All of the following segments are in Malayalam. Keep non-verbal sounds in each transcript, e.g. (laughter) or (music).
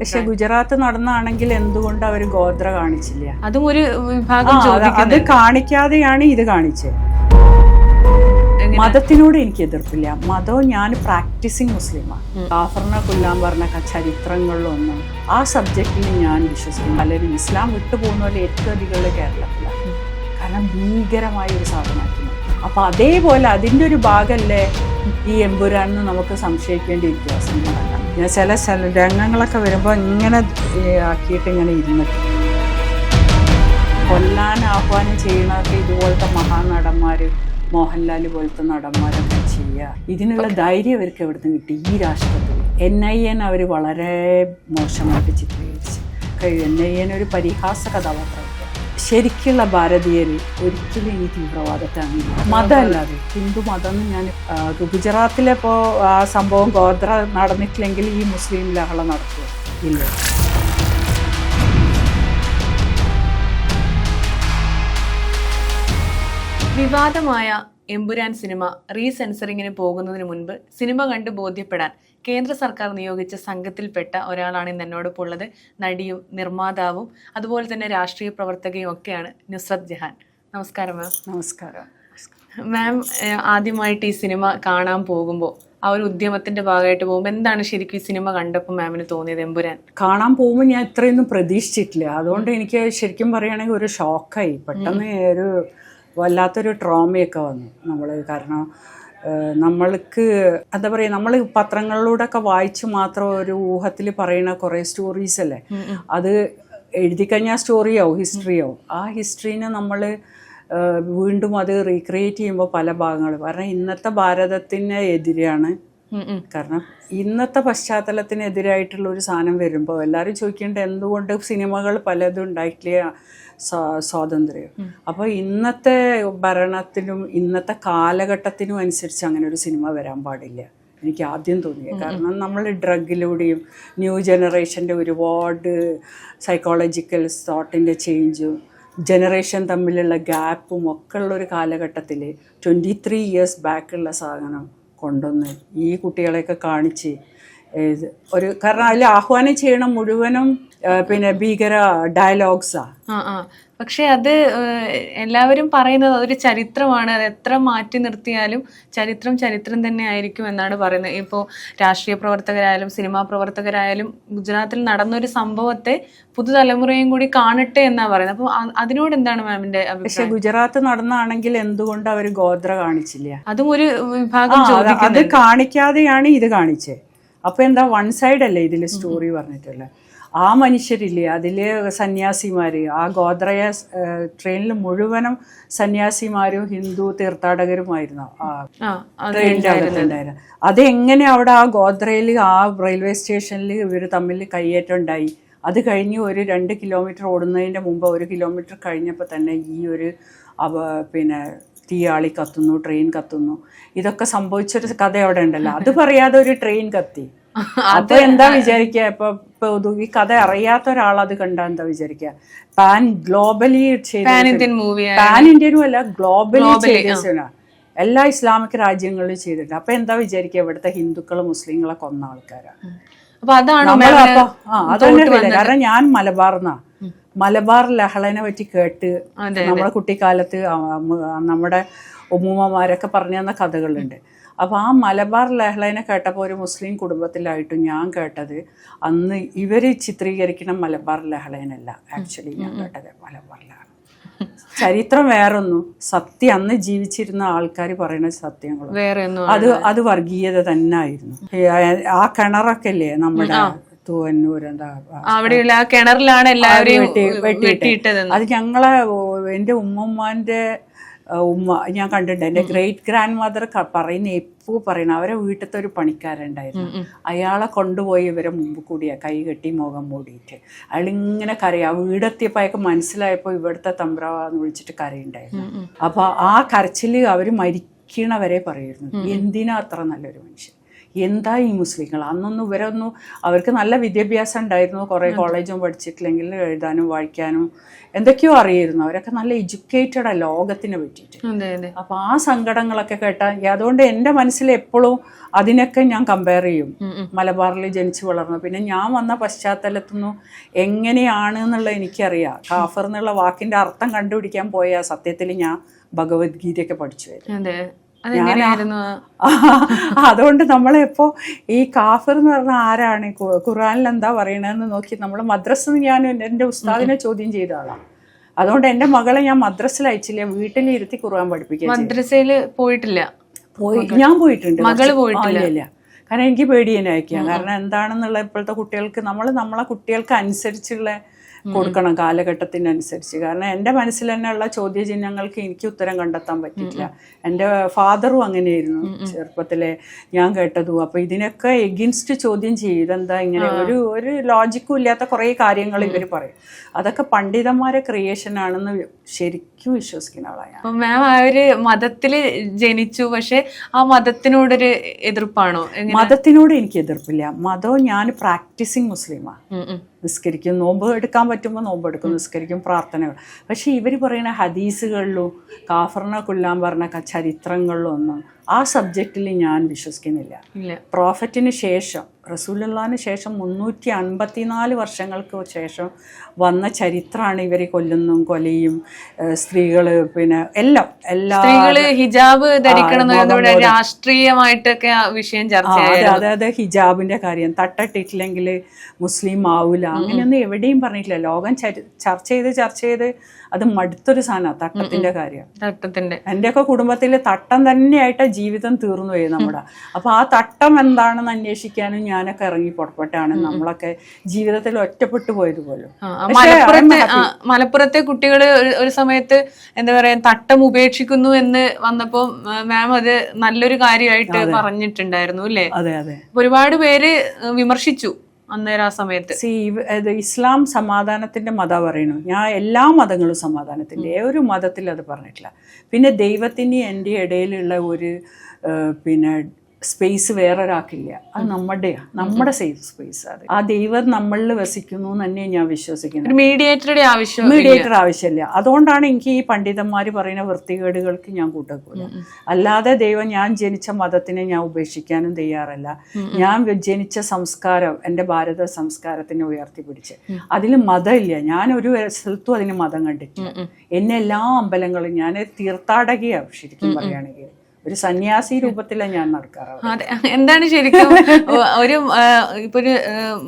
പക്ഷെ ഗുജറാത്ത് നടന്നാണെങ്കിൽ എന്തുകൊണ്ട് അവർ ഗോത്ര കാണിച്ചില്ല? അതും ഒരു വിഭാഗം അത് കാണിക്കാതെയാണ് ഇത് കാണിച്ചത്. മതത്തിനോട് എനിക്ക് എതിർപ്പില്ല. മതവും ഞാൻ പ്രാക്ടീസിങ് മുസ്ലിമാണ്. ജാഫറിനെ കൊല്ലാൻ പറഞ്ഞ ചരിത്രങ്ങളിലൊന്നും ആ സബ്ജക്റ്റിൽ ഞാൻ വിശ്വസിക്കുന്നു. പലരും ഇസ്ലാം വിട്ടുപോകുന്ന പോലെ ഏറ്റവും അധികം കേരളത്തിലാണ് കാരണം ഭീകരമായ ഒരു സാധനമാക്കുന്നു അപ്പൊ അതേപോലെ അതിന്റെ ഒരു ഭാഗമല്ലേ ഈ എമ്പുരാന്ന് നമുക്ക് സംശയിക്കേണ്ട സിനിമകളെല്ലാം ഞാൻ ചില ചില രംഗങ്ങളൊക്കെ വരുമ്പോൾ ഇങ്ങനെ ആക്കിയിട്ട് ഇങ്ങനെ ഇരുന്നിട്ട് കൊല്ലാൻ ആഹ്വാനം ചെയ്യുന്നതൊക്കെ ഇതുപോലത്തെ മഹാനടന്മാർ മോഹൻലാൽ പോലത്തെ നടന്മാരൊക്കെ ചെയ്യുക ഇതിനുള്ള ധൈര്യം അവർക്ക് നിന്ന് കിട്ടി? ഈ രാഷ്ട്രത്തിൽ. എൻ ഐ എൻ അവർ വളരെ മോശമായിട്ട് ചിത്രീകരിച്ചു. എൻ ഐ എൻ ഒരു പരിഹാസ കഥാപാത്രം ശരിക്കുള്ള ഭാരതീയർ ഒരിക്കലും ഈ തീവ്രവാദത്തെ അംഗീകരിക്കില്ല മതമല്ലാതെ. ഹിന്ദു മതം ഞാൻ ഗുജറാത്തിലെ ഇപ്പോൾ ആ സംഭവം ഗോത്ര നടന്നിട്ടില്ലെങ്കിൽ ഈ മുസ്ലിം ലഹള നടക്കുക ഇല്ല. വിവാദമായ എമ്പുരാൻ സിനിമ റീസെൻസറിങ്ങിന് പോകുന്നതിന് മുൻപ് സിനിമ കണ്ട് ബോധ്യപ്പെടാൻ കേന്ദ്ര സർക്കാർ നിയോഗിച്ച സംഘത്തിൽപ്പെട്ട ഒരാളാണ് ഇന്ന് എന്നോടൊപ്പം ഉള്ളത്. നടിയും നിർമ്മാതാവും അതുപോലെ തന്നെ രാഷ്ട്രീയ പ്രവർത്തകയും ഒക്കെയാണ് നുസ്രത് ജഹാൻ. നമസ്കാരം മാം. നമസ്കാരം. മാം ആദ്യമായിട്ട് ഈ സിനിമ കാണാൻ പോകുമ്പോൾ ആ ഒരു ഉദ്യമത്തിന്റെ ഭാഗമായിട്ട് പോകുമ്പോൾ എന്താണ് ശരിക്കും ഈ സിനിമ കണ്ടപ്പോൾ മാമിന് തോന്നിയത് എമ്പുരാൻ? കാണാൻ പോകുമ്പോൾ ഞാൻ ഇത്രയൊന്നും പ്രതീക്ഷിച്ചിട്ടില്ല. അതുകൊണ്ട് എനിക്ക് ശരിക്കും പറയുകയാണെങ്കിൽ ഒരു ഷോക്കായി. പെട്ടെന്ന് ഒരു വല്ലാത്തൊരു ട്രോമയൊക്കെ വന്നു. നമ്മൾ കാരണം നമ്മൾക്ക് എന്താ പറയുക നമ്മൾ പത്രങ്ങളിലൂടെ ഒക്കെ വായിച്ച് മാത്രം ഒരു ഊഹത്തിൽ പറയുന്ന കുറേ സ്റ്റോറീസ് അല്ലേ? അത് എഴുതി കഴിഞ്ഞാൽ സ്റ്റോറിയാവും ഹിസ്റ്ററിയാവും ആ ഹിസ്റ്ററീനെ നമ്മൾ വീണ്ടും അത് റീക്രിയേറ്റ് ചെയ്യുമ്പോൾ പല ഭാഗങ്ങൾ കാരണം ഇന്നത്തെ ഭാരതത്തിന് എതിരെയാണ്. കാരണം ഇന്നത്തെ പശ്ചാത്തലത്തിനെതിരായിട്ടുള്ള ഒരു സാധനം വരുമ്പോൾ എല്ലാവരും ചോദിക്കേണ്ടത് എന്തുകൊണ്ട് സിനിമകൾ പലതും ഉണ്ടായിട്ടില്ല സ്വാതന്ത്ര്യം. അപ്പോൾ ഇന്നത്തെ ഭരണത്തിനും ഇന്നത്തെ കാലഘട്ടത്തിനും അനുസരിച്ച് അങ്ങനെ ഒരു സിനിമ വരാൻ പാടില്ല. എനിക്ക് ആദ്യം തോന്നിയത്. കാരണം നമ്മൾ ഡ്രഗിലൂടെയും ന്യൂ ജനറേഷന്റെ ഒരുപാട് സൈക്കോളജിക്കൽ തോട്ടിന്റെ ചേഞ്ചും ജനറേഷൻ തമ്മിലുള്ള ഗ്യാപ്പും ഒക്കെ ഉള്ള ഒരു കാലഘട്ടത്തിൽ ട്വന്റി ത്രീ ഇയേഴ്സ് ബാക്കുള്ള സാധനം കൊണ്ടുവന്ന് ഈ കുട്ടികളെയൊക്കെ കാണിച്ച് ഒരു കാരണം അതിൽ ആഹ്വാനം ചെയ്യണം മുഴുവനും പിന്നെ ഭീകര ഡയലോഗ്സാ. പക്ഷെ അത് എല്ലാവരും പറയുന്നത് അതൊരു ചരിത്രമാണ്. അത് എത്ര മാറ്റി നിർത്തിയാലും ചരിത്രം ചരിത്രം തന്നെ ആയിരിക്കും എന്നാണ് പറയുന്നത്. ഇപ്പോൾ രാഷ്ട്രീയ പ്രവർത്തകരായാലും സിനിമാ പ്രവർത്തകരായാലും ഗുജറാത്തിൽ നടന്നൊരു സംഭവത്തെ പുതുതലമുറയും കൂടി കാണട്ടെ എന്നാണ് പറയുന്നത്. അപ്പോൾ അതിനോട് എന്താണ് മാമിന്റെ പക്ഷെ ഗുജറാത്ത് നടന്നാണെങ്കിൽ എന്തുകൊണ്ട് അവർ ഗോത്ര കാണിച്ചില്ല? അതും ഒരു വിഭാഗം അത് കാണിക്കാതെയാണ് ഇത് കാണിച്ചത് അപ്പൊ എന്താ വൺ സൈഡ് അല്ലേ ഇതിൽ സ്റ്റോറി പറഞ്ഞിട്ടുള്ളത് ആ മനുഷ്യരില്ലേ? അതിലെ സന്യാസിമാർ ആ ഗോത്രയ ട്രെയിനിൽ മുഴുവനും സന്യാസിമാരും ഹിന്ദു തീർത്ഥാടകരുമായിരുന്നു. ആ ട്രെയിനിന്റെ അകത്തുണ്ടായിരുന്നു. അതെങ്ങനെ അവിടെ ആ ഗോത്രയിൽ ആ റെയിൽവേ സ്റ്റേഷനിൽ ഇവർ തമ്മിൽ കയ്യേറ്റം ഉണ്ടായി അത് കഴിഞ്ഞ് ഒരു രണ്ട് കിലോമീറ്റർ ഓടുന്നതിന്റെ മുമ്പ് ഒരു കിലോമീറ്റർ കഴിഞ്ഞപ്പോൾ തന്നെ ഈ ഒരു അവ പിന്നെ തീയാളി കത്തുന്നു ട്രെയിൻ കത്തുന്നു. ഇതൊക്കെ സംഭവിച്ചൊരു കഥ അവിടെ ഉണ്ടല്ലോ. അത് പറയാതെ ഒരു ട്രെയിൻ കത്തി. അപ്പൊ എന്താ വിചാരിക്കുക ഇപ്പൊ ഇപ്പൊ ഈ കഥ അറിയാത്ത ഒരാൾ അത് കണ്ടാ എന്താ വിചാരിക്കുക pan globally pan Indian movie pan ഇന്ത്യനും അല്ല ഗ്ലോബലി ചെയ്ത എല്ലാ ഇസ്ലാമിക് രാജ്യങ്ങളിലും ചെയ്തിട്ടുണ്ട്. അപ്പൊ എന്താ വിചാരിക്കുക ഇവിടുത്തെ ഹിന്ദുക്കൾ മുസ്ലിങ്ങളെ കൊന്ന ആൾക്കാരാണ് അപ്പൊ അതാണ് അതന്നെ കാരണം ഞാൻ മലബാർന്നാ മലബാർ ലഹളനെ പറ്റി കേട്ട് നമ്മുടെ കുട്ടിക്കാലത്ത് നമ്മുടെ ഉമ്മുമ്മമാരൊക്കെ പറഞ്ഞു തന്ന കഥകളുണ്ട്. അപ്പോൾ ആ മലബാർ ലഹളനെ കേട്ടപ്പോൾ ഒരു മുസ്ലിം കുടുംബത്തിലായിട്ടും ഞാൻ കേട്ടത് അന്ന് ഇവർ ചിത്രീകരിക്കുന്ന മലബാർ ലഹളനല്ല. ആക്ച്വലി ഞാൻ കേട്ടത് മലബാർ ലഹള. ചരിത്രം വേറൊന്നും. സത്യം അന്ന് ജീവിച്ചിരുന്ന ആൾക്കാർ പറയുന്ന സത്യങ്ങൾ അത് അത് വർഗീയത തന്നെ ആയിരുന്നു ആ കിണറൊക്കെ ഇല്ലേ നമ്മുടെ തൂവന്നൂർ എന്താ അവിടെയുള്ള ആ കിണറിലാണ് എല്ലാവരെയും അത് ഞങ്ങളെ എന്റെ എന്റെ ഉമ്മമ്മാന്റെ ആ, ഉമ്മ ഞാൻ കണ്ടിട്ടുണ്ട്. എന്റെ ഗ്രേറ്റ് ഗ്രാൻഡ് മദർ പറയുന്ന എപ്പോ പറയുന്ന അവരെ വീട്ടിലത്തെ ഒരു പണിക്കാരുണ്ടായിരുന്നു അയാളെ കൊണ്ടുപോയി ഇവരെ മുമ്പ് കൂടിയാ കൈ കെട്ടി മുഖം മൂടിയിട്ട്. അയാൾ ഇങ്ങനെ കരയാ വീടെത്തിയപ്പോൾ അയാൾക്ക് മനസ്സിലായപ്പോൾ ഇവിടുത്തെ തമ്പ്രാന്ന് വിളിച്ചിട്ട് കരയുണ്ടായിരുന്നു. അപ്പൊ ആ കരച്ചിൽ അവർ മരിക്കണവരെ പറയുന്നു. എന്തിനാ അത്ര നല്ലൊരു മനുഷ്യൻ? എന്താ ഈ മുസ്ലിങ്ങൾ? അന്നൊന്നും ഇവരൊന്നും അവർക്ക് നല്ല വിദ്യാഭ്യാസം ഉണ്ടായിരുന്നു. കുറേ കോളേജും പഠിച്ചിട്ടില്ലെങ്കിൽ എഴുതാനും വായിക്കാനും എന്തൊക്കെയോ അറിയായിരുന്നു. അവരൊക്കെ നല്ല എഡ്യൂക്കേറ്റഡ് ആ ലോകത്തിനെ പറ്റിയിട്ട്. അപ്പൊ ആ സങ്കടങ്ങളൊക്കെ കേട്ടാൽ അതുകൊണ്ട് എന്റെ മനസ്സിൽ എപ്പോഴും അതിനൊക്കെ ഞാൻ കമ്പയർ ചെയ്യും. മലബാറിൽ ജനിച്ചു വളർന്നു. പിന്നെ ഞാൻ വന്ന പശ്ചാത്തലത്തുനിന്നും എങ്ങനെയാണ് എന്നുള്ളത് എനിക്കറിയാം. കാഫർ എന്നുള്ള വാക്കിന്റെ അർത്ഥം കണ്ടുപിടിക്കാൻ പോയ സത്യത്തിൽ ഞാൻ ഭഗവത്ഗീതയൊക്കെ പഠിച്ചു വരും (laughs) അതുകൊണ്ട് നമ്മളെപ്പോ ഈ കാഫർ എന്ന് പറഞ്ഞ ആരാണ്? ഖുറാനിൽ എന്താ പറയണതെന്ന് നോക്കി നമ്മൾ മദ്രസ് ഞാൻ എന്റെ ഉസ്താദിനെ ചോദ്യം ചെയ്ത ആളാണ് അതുകൊണ്ട് എന്റെ മകളെ ഞാൻ മദ്രസിൽ അയച്ചില്ല വീട്ടിൽ ഇരുത്തി ഖുർആൻ പഠിപ്പിക്കാൻ മദ്രസയിൽ പോയിട്ടില്ല? പോയി ഞാൻ പോയിട്ടുണ്ട് മകൾ പോയിട്ടില്ല? കാരണം എനിക്ക് പേടിയനായിരിക്കാം കാരണം എന്താണെന്നുള്ള ഇപ്പോഴത്തെ കുട്ടികൾക്ക് നമ്മൾ നമ്മളെ കുട്ടികൾക്ക് അനുസരിച്ചുള്ള കൊടുക്കണം കാലഘട്ടത്തിനനുസരിച്ച്. കാരണം എന്റെ മനസ്സിൽ തന്നെയുള്ള ചോദ്യചിഹ്നങ്ങൾക്ക് എനിക്ക് ഉത്തരം കണ്ടെത്താൻ പറ്റിയിട്ടില്ല. എന്റെ ഫാദറും അങ്ങനെയായിരുന്നു ചെറുപ്പത്തിലെ ഞാൻ കേട്ടതും. അപ്പൊ ഇതിനൊക്കെ എഗിൻസ്റ്റ് ചോദ്യം ചെയ്യും ഇതെന്താ ഇങ്ങനെ ഒരു ഒരു ലോജിക്കും ഇല്ലാത്ത കുറേ കാര്യങ്ങൾ ഇവർ പറയും. അതൊക്കെ പണ്ഡിതന്മാരെ ക്രിയേഷൻ ആണെന്ന് ശരിക്കും വിശ്വസിക്കുന്ന ആളാണ് മാം ആ ഒരു മതത്തിൽ ജനിച്ചു പക്ഷെ ആ മതത്തിനോടൊരു എതിർപ്പാണോ? മതത്തിനോട് എനിക്ക് എതിർപ്പില്ല. മതവും ഞാൻ പ്രാക്ടീസിങ് മുസ്ലിമാണ്. നിസ്കരിക്കും. നോമ്പ് എടുക്കാൻ പറ്റുമ്പോൾ നോമ്പ് എടുക്കും നിസ്കരിക്കും പ്രാർത്ഥനകൾ. പക്ഷെ ഇവർ പറയുന്ന ഹദീസുകളിലും കാഫറിനെ കൊല്ലാൻ പറഞ്ഞ ചരിത്രങ്ങളിലും ഒന്നും ആ സബ്ജക്റ്റിൽ ഞാൻ വിശ്വസിക്കുന്നില്ല. പ്രോഫറ്റിന് ശേഷം റസൂലുള്ളാഹിന് ശേഷം മുന്നൂറ്റി അൻപത്തിനാല് വർഷങ്ങൾക്ക് ശേഷം വന്ന ചരിത്രമാണ് ഇവരെ കൊല്ലുന്നതും കൊലയും സ്ത്രീകൾ പിന്നെ എല്ലാം എല്ലാ സ്ത്രീകൾ ഹിജാബ് ധരിക്കണം രാഷ്ട്രീയമായിട്ടൊക്കെ വിഷയം ചർച്ച ചർച്ചയായി അതെ അതെ അതെ ഹിജാബിന്റെ കാര്യം. തട്ടട്ടിട്ടില്ലെങ്കിൽ മുസ്ലിം ആവൂല. അങ്ങനെയൊന്നും എവിടെയും പറഞ്ഞിട്ടില്ല. ലോകം ചർച്ച ചെയ്ത് ചർച്ച ചെയ്ത് അത് മടുത്തൊരു സാധനമാണ് തട്ടത്തിന്റെ കാര്യം. തട്ടത്തിന്റെ. എന്റെയൊക്കെ കുടുംബത്തിൽ തട്ടം തന്നെയായിട്ട് ജീവിതം തീർന്നു പോയി നമ്മുടെ. അപ്പൊ ആ തട്ടം എന്താണെന്ന് അന്വേഷിക്കാനും ഞാനൊക്കെ ഇറങ്ങി പുറപ്പെട്ടാണ്. നമ്മളൊക്കെ ജീവിതത്തിൽ ഒറ്റപ്പെട്ടു പോയത് പോലും. ആ, ആ മലപ്പുറത്തെ മലപ്പുറത്തെ കുട്ടികൾ ഒരു സമയത്ത് എന്താ പറയാ തട്ടം ഉപേക്ഷിക്കുന്നു എന്ന് വന്നപ്പോ മാം അത് നല്ലൊരു കാര്യമായിട്ട് പറഞ്ഞിട്ടുണ്ടായിരുന്നു അല്ലേ? അതെ അതെ. ഒരുപാട് പേര് വിമർശിച്ചു അന്നേരം ആ സമയത്ത്. സി ഇസ്ലാം സമാധാനത്തിന്റെ മത പറയുന്നു. ഞാൻ എല്ലാ മതങ്ങളും സമാധാനത്തിന്റെ. ഒരു മതത്തിൽ അത് പറഞ്ഞിട്ടില്ല. പിന്നെ ദൈവത്തിന് എന്റെ ഇടയിലുള്ള ഒരു പിന്നെ സ്പേസ് വേറൊരാക്കില്ല അത് നമ്മുടെയാ. നമ്മുടെ സേഫ് സ്പേസ് അത്. ആ ദൈവം നമ്മളിൽ വസിക്കുന്നു തന്നെ ഞാൻ വിശ്വസിക്കുന്നത്. മീഡിയേറ്ററുടെ ആവശ്യം മീഡിയേറ്റർ ആവശ്യമില്ല. അതുകൊണ്ടാണ് എനിക്ക് ഈ പണ്ഡിതന്മാർ പറയുന്ന വൃത്തികേടുകൾക്ക് ഞാൻ കൂട്ടക്കൂല. അല്ലാതെ ദൈവം ഞാൻ ജനിച്ച മതത്തിനെ ഞാൻ ഉപേക്ഷിക്കാനും തയ്യാറല്ല. ഞാൻ ജനിച്ച സംസ്കാരം എന്റെ ഭാരത സംസ്കാരത്തിനെ ഉയർത്തിപ്പിടിച്ച്. അതിൽ മതമില്ല. ഞാൻ ഒരു സ്ഥലത്തും അതിന് മതം കണ്ടിട്ടില്ല. എന്നെ എല്ലാ അമ്പലങ്ങളും ഞാൻ തീർത്ഥാടകയാണ് ശരിക്കും പറയുകയാണെങ്കിൽ ഒരു സന്യാസി രൂപത്തിലാണ് ഞാൻ നടക്കാറ് അതെ എന്താണ് ശരിക്കും? ഒരു ഇപ്പൊ ഒരു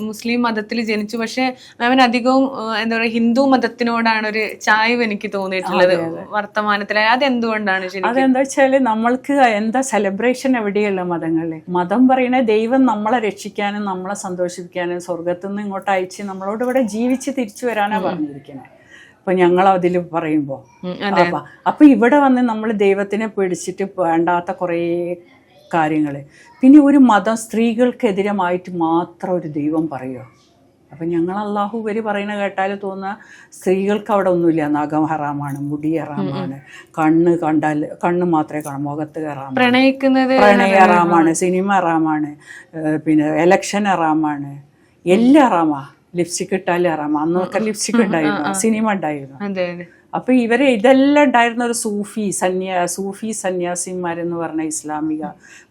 മുസ്ലിം മതത്തിൽ ജനിച്ചു. പക്ഷെ മാമിന് അധികവും എന്താ പറയുക ഹിന്ദു മതത്തിനോടാണ് ഒരു ചായ്വ് എനിക്ക് തോന്നിയിട്ടുള്ളത് വർത്തമാനത്തിൽ അതെന്തുകൊണ്ടാണ് എന്തുകൊണ്ടാണ് അതെന്താ വെച്ചാൽ നമ്മൾക്ക് എന്താ സെലിബ്രേഷൻ എവിടെയുള്ള മതങ്ങളിൽ മതം പറയുന്ന ദൈവം നമ്മളെ രക്ഷിക്കാനും നമ്മളെ സന്തോഷിപ്പിക്കാനും സ്വർഗത്തുനിന്ന് ഇങ്ങോട്ട് അയച്ച് നമ്മളോട് ഇവിടെ ജീവിച്ച് തിരിച്ചു വരാനാ പറഞ്ഞിരിക്കുന്നത് ഇപ്പൊ ഞങ്ങൾ അതിൽ പറയുമ്പോ അപ്പൊ അപ്പൊ ഇവിടെ വന്ന് നമ്മൾ ദൈവത്തിനെ പിടിച്ചിട്ട് വേണ്ടാത്ത കുറേ കാര്യങ്ങൾ പിന്നെ ഒരു മതം സ്ത്രീകൾക്കെതിരമായിട്ട് മാത്രം ഒരു ദൈവം പറയുക അപ്പം ഞങ്ങൾ അള്ളാഹു ഇവർ പറയുന്ന കേട്ടാൽ തോന്നുക സ്ത്രീകൾക്ക് അവിടെ ഒന്നുമില്ല. നഖം ഹറാമാണ് മുടി ഹറാമാണ് കണ്ണ് കണ്ടാൽ കണ്ണ് മാത്രമേ കാണാം മുഖത്ത് കയറാം പ്രണയിക്കുന്നത് പ്രണയ ഹറാമാണ് സിനിമ ഹറാമാണ് പിന്നെ എലക്ഷൻ ഹറാമാണ് എല്ലാം ഹറാമാ. ലിപ്സ്റ്റിക് ഇട്ടാൽ ഹറാമാ അന്നൊക്കെ ലിപ്സ്റ്റിക് ഉണ്ടായിരുന്നു സിനിമ ഉണ്ടായിരുന്നു അപ്പൊ ഇവരെ ഇതെല്ലാം ഉണ്ടായിരുന്ന ഒരു സൂഫി സന്യാ സൂഫി സന്യാസിമാരെന്ന് പറഞ്ഞ ഇസ്ലാമിക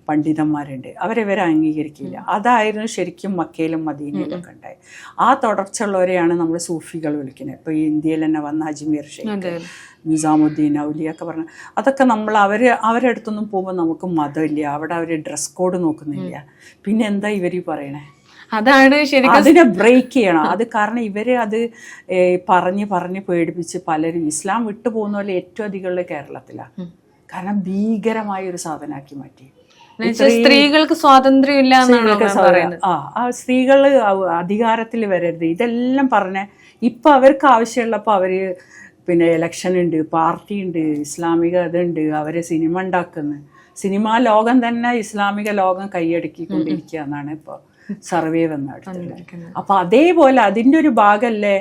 പണ്ഡിതന്മാരുണ്ട്. അവരെ ഇവരെ അംഗീകരിക്കില്ല. അതായിരുന്നു ശരിക്കും മക്കയിലും മദീനയിലൊക്കെ ഉണ്ടായത് ആ തുടർച്ചയുള്ളവരെയാണ് നമ്മൾ സൂഫികൾ വിളിക്കുന്നത്. ഇപ്പൊ ഈ ഇന്ത്യയിൽ തന്നെ വന്ന അജ്മീർ ഷെയ്ഖ് നിസാമുദ്ദീൻ ഔലിയൊക്കെ പറഞ്ഞ അതൊക്കെ നമ്മൾ അവർ അവരടുത്തൊന്നും അടുത്തൊന്നും പോകുമ്പോൾ നമുക്ക് മതമില്ല അവിടെ അവർ ഡ്രസ് കോഡ് നോക്കുന്നില്ല. പിന്നെ എന്താ ഇവർ പറയണേ? അതാണ് ശരിക്കും അതിനെ ബ്രേക്ക് ചെയ്യണം. അത് കാരണം ഇവർ അത് പറഞ്ഞ് പറഞ്ഞ് പേടിപ്പിച്ച് പലരും ഇസ്ലാം വിട്ടു പോകുന്ന പോലെ ഏറ്റവും അധികമുള്ള കേരളത്തിലാണ് കാരണം ഭീകരമായ ഒരു സാധനമാക്കി മാറ്റി. സ്ത്രീകൾക്ക് സ്വാതന്ത്ര്യം ഇല്ല ആ ആ സ്ത്രീകൾ അധികാരത്തിൽ വരരുത്. ഇതെല്ലാം പറഞ്ഞ ഇപ്പൊ അവർക്ക് ആവശ്യമുള്ളപ്പോൾ അവർ പിന്നെ ഇലക്ഷൻ ഉണ്ട് പാർട്ടി ഉണ്ട് ഇസ്ലാമിക ഇതുണ്ട് അവർ സിനിമ ഉണ്ടാക്കുന്നു. സിനിമാ ലോകം തന്നെ ഇസ്ലാമിക ലോകം കൈയടക്കിക്കൊണ്ടിരിക്കുക എന്നാണ് ഇപ്പോൾ സർവേ വന്ന അപ്പൊ അതേപോലെ അതിന്റെ ഒരു ഭാഗമല്ലേ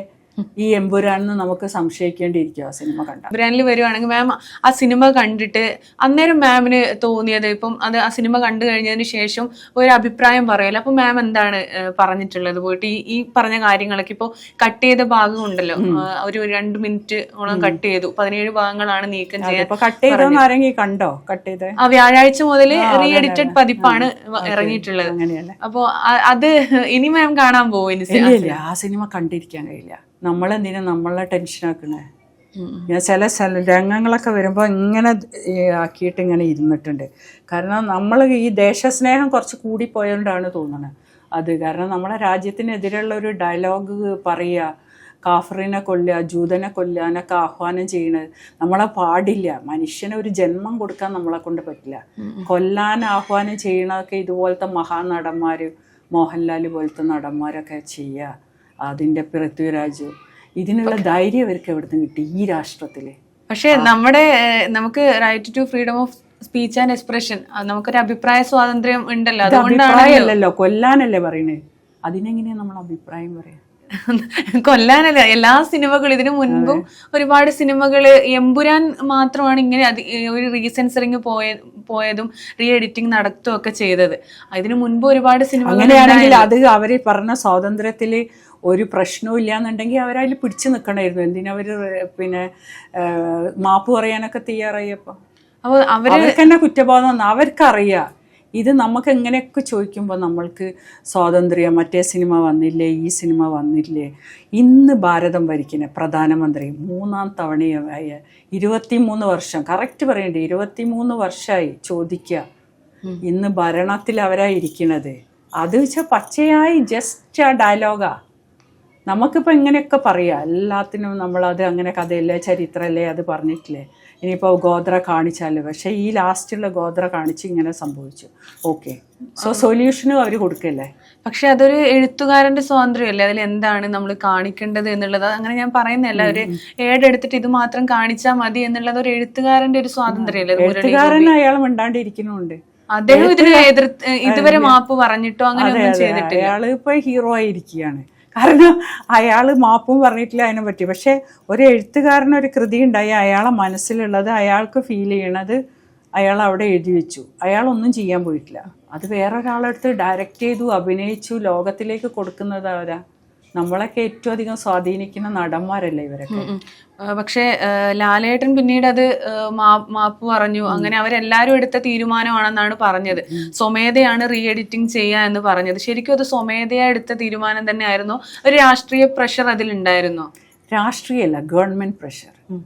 ഈ എമ്പുരാണെന്ന് നമുക്ക് സംശയിക്കേണ്ടിയിരിക്കും ആ സിനിമ കണ്ട എമ്പുരാനിൽ വരുവാണെങ്കിൽ മാം ആ സിനിമ കണ്ടിട്ട് അന്നേരം മാമിന് തോന്നിയത് ഇപ്പം അത് ആ സിനിമ കണ്ടു കഴിഞ്ഞതിന് ശേഷം ഒരു അഭിപ്രായം പറയല്ലോ അപ്പൊ മാം എന്താണ് പറഞ്ഞിട്ടുള്ളത്? പോയിട്ട് ഈ ഈ പറഞ്ഞ കാര്യങ്ങളൊക്കെ ഇപ്പോൾ കട്ട് ചെയ്ത ഭാഗം ഉണ്ടല്ലോ. ഒരു രണ്ട് മിനിറ്റ് ഓളം കട്ട് ചെയ്തു. പതിനേഴ് ഭാഗങ്ങളാണ് നീക്കം ചെയ്യാൻ കണ്ടോ? കട്ട് ചെയ്ത് ആ വ്യാഴാഴ്ച മുതൽ റീ എഡിറ്റഡ് പതിപ്പാണ് ഇറങ്ങിയിട്ടുള്ളത്. അപ്പോൾ അപ്പോ അത് ഇനി മാം കാണാൻ പോകും ഇല്ല ആ സിനിമ കണ്ടിരിക്കാൻ കഴിയില്ല. നമ്മളെന്തിനാ നമ്മളെ ടെൻഷനാക്കണേ ഞാൻ ചില ചില രംഗങ്ങളൊക്കെ വരുമ്പോൾ ഇങ്ങനെ ആക്കിയിട്ട് ഇങ്ങനെ ഇരുന്നിട്ടുണ്ട്. കാരണം നമ്മൾ ഈ ദേശസ്നേഹം കുറച്ച് കൂടിപ്പോയതുകൊണ്ടാണ് തോന്നുന്നത് അത് കാരണം നമ്മളെ രാജ്യത്തിനെതിരെയുള്ള ഒരു ഡയലോഗ് പറയുക കാഫറിനെ കൊല്ലുക ജൂതനെ കൊല്ലാനൊക്കെ ആഹ്വാനം ചെയ്യണത് നമ്മളെ പാടില്ല. മനുഷ്യന് ഒരു ജന്മം കൊടുക്കാൻ നമ്മളെ കൊണ്ട് പറ്റില്ല. കൊല്ലാൻ ആഹ്വാനം ചെയ്യണതൊക്കെ ഇതുപോലത്തെ മഹാനടന്മാർ മോഹൻലാൽ പോലത്തെ നടന്മാരൊക്കെ ചെയ്യുക അതിന്റെ പൃഥ്വിരാജ്. ഇതിനുള്ള ധൈര്യം അവർക്ക് നിന്ന് കിട്ടി? ഈ രാഷ്ട്രത്തിൽ പക്ഷേ നമ്മുടെ നമുക്ക് right to freedom of speech and expression നമുക്കൊരു അഭിപ്രായ സ്വാതന്ത്ര്യം ഉണ്ടല്ലോ. അതുകൊണ്ടാണല്ലോ കൊല്ലാനല്ലേ പറയണേ? അതിനെങ്ങനെയാ നമ്മൾ അഭിപ്രായം പറയാ? (laughs) കൊല്ലാനല്ല എല്ലാ സിനിമകളും ഇതിനു മുൻപും ഒരുപാട് സിനിമകൾ എമ്പുരാൻ മാത്രമാണ് ഇങ്ങനെ അത് ഒരു റീസെൻസറിങ് പോയ പോയതും റീ എഡിറ്റിംഗ് നടത്തുകയൊക്കെ ചെയ്തത്. അതിനു മുൻപ് ഒരുപാട് സിനിമകൾ അങ്ങനെയാണെങ്കിൽ അത് അവർ പറഞ്ഞ സ്വാതന്ത്ര്യത്തിൽ ഒരു പ്രശ്നവും ഇല്ലയെന്നുണ്ടെങ്കിൽ അവരതിൽ പിടിച്ചു നിൽക്കണമായിരുന്നു എന്തിനവർ പിന്നെ മാപ്പ് പറയാനൊക്കെ തയ്യാറായപ്പോൾ അപ്പോൾ അവർ അവർക്ക് തന്നെ കുറ്റബോധം വന്നു? അവർക്കറിയാം. ഇത് നമുക്ക് എങ്ങനെയൊക്കെ ചോദിക്കുമ്പോൾ നമ്മൾക്ക് സ്വാതന്ത്ര്യം മറ്റേ സിനിമ വന്നില്ലേ ഈ സിനിമ വന്നില്ലേ? ഇന്ന് ഭാരതം ഭരിക്കുന്ന പ്രധാനമന്ത്രി മൂന്നാം തവണയായ ഇരുപത്തിമൂന്ന് വർഷം കറക്റ്റ് പറയണ്ടേ? ഇരുപത്തിമൂന്ന് വർഷമായി ചോദിക്കുക ഇന്ന് ഭരണത്തിൽ അവരായിരിക്കണത് അത് വെച്ചാൽ പച്ചയായി ജസ്റ്റ് ആ ഡയലോഗാ നമുക്കിപ്പോൾ ഇങ്ങനെയൊക്കെ പറയാം. എല്ലാത്തിനും നമ്മളത് അങ്ങനെ കഥയല്ലേ ചരിത്രമല്ലേ അത് പറഞ്ഞിട്ടില്ലേ? ഇനിയിപ്പോൾ ഗോത്ര കാണിച്ചാലോ പക്ഷേ ഈ ലാസ്റ്റുള്ള ഗോത്ര കാണിച്ച് ഇങ്ങനെ സംഭവിച്ചു. ഓക്കെ സോ സൊല്യൂഷനും അവർ കൊടുക്കല്ലേ? പക്ഷെ അതൊരു എഴുത്തുകാരന്റെ സ്വാതന്ത്ര്യമല്ലേ? അതിൽ എന്താണ് നമ്മൾ കാണിക്കേണ്ടത് എന്നുള്ളത്? അങ്ങനെ ഞാൻ പറയുന്നില്ല ഒരു ഏഡ് എടുത്തിട്ട് ഇത് മാത്രം കാണിച്ചാൽ മതി എന്നുള്ളത് ഒരു എഴുത്തുകാരന്റെ ഒരു സ്വാതന്ത്ര്യമല്ലേ എഴുത്തുകാരൻ അയാൾ മിണ്ടാണ്ടിരിക്കുന്നുണ്ട്. അദ്ദേഹം ഇതിന് ഇതുവരെ മാപ്പ് പറഞ്ഞിട്ടോ? അങ്ങനെ ഒന്നും ചെയ്തിട്ടില്ല. അയാൾ ഇപ്പൊ ഹീറോ ആയിരിക്കുകയാണ്. കാരണം അയാൾ മാപ്പും പറഞ്ഞിട്ടില്ല അതിനെ പറ്റി. പക്ഷെ ഒരു എഴുത്തുകാരന് ഒരു കൃതി ഉണ്ടായി അയാളെ മനസ്സിലുള്ളത് അയാൾക്ക് ഫീൽ ചെയ്യണത് അയാൾ അവിടെ എഴുതി വെച്ചു. അയാളൊന്നും ചെയ്യാൻ പോയിട്ടില്ല. അത് വേറൊരാളെടുത്ത് ഡയറക്റ്റ് ചെയ്തു അഭിനയിച്ചു ലോകത്തിലേക്ക് കൊടുക്കുന്നത് നമ്മളൊക്കെ ഏറ്റവും അധികം സ്വാധീനിക്കുന്ന നടന്മാരല്ലേ ഇവരൊക്കെ. പക്ഷേ ലാലേട്ടൻ പിന്നീട് അത് മാ- മാപ്പ് പറഞ്ഞു. അങ്ങനെ അവരെല്ലാരും എടുത്ത തീരുമാനമാണെന്നാണ് പറഞ്ഞത്. സ്വമേധയാണ് റീ എഡിറ്റിംഗ് ചെയ്യുക എന്ന് പറഞ്ഞത്. ശരിക്കും അത് സ്വമേധയാ എടുത്ത തീരുമാനം തന്നെ ആയിരുന്നു ഒരു രാഷ്ട്രീയ പ്രഷർ അതിലുണ്ടായിരുന്നോ? രാഷ്ട്രീയമല്ല government pressure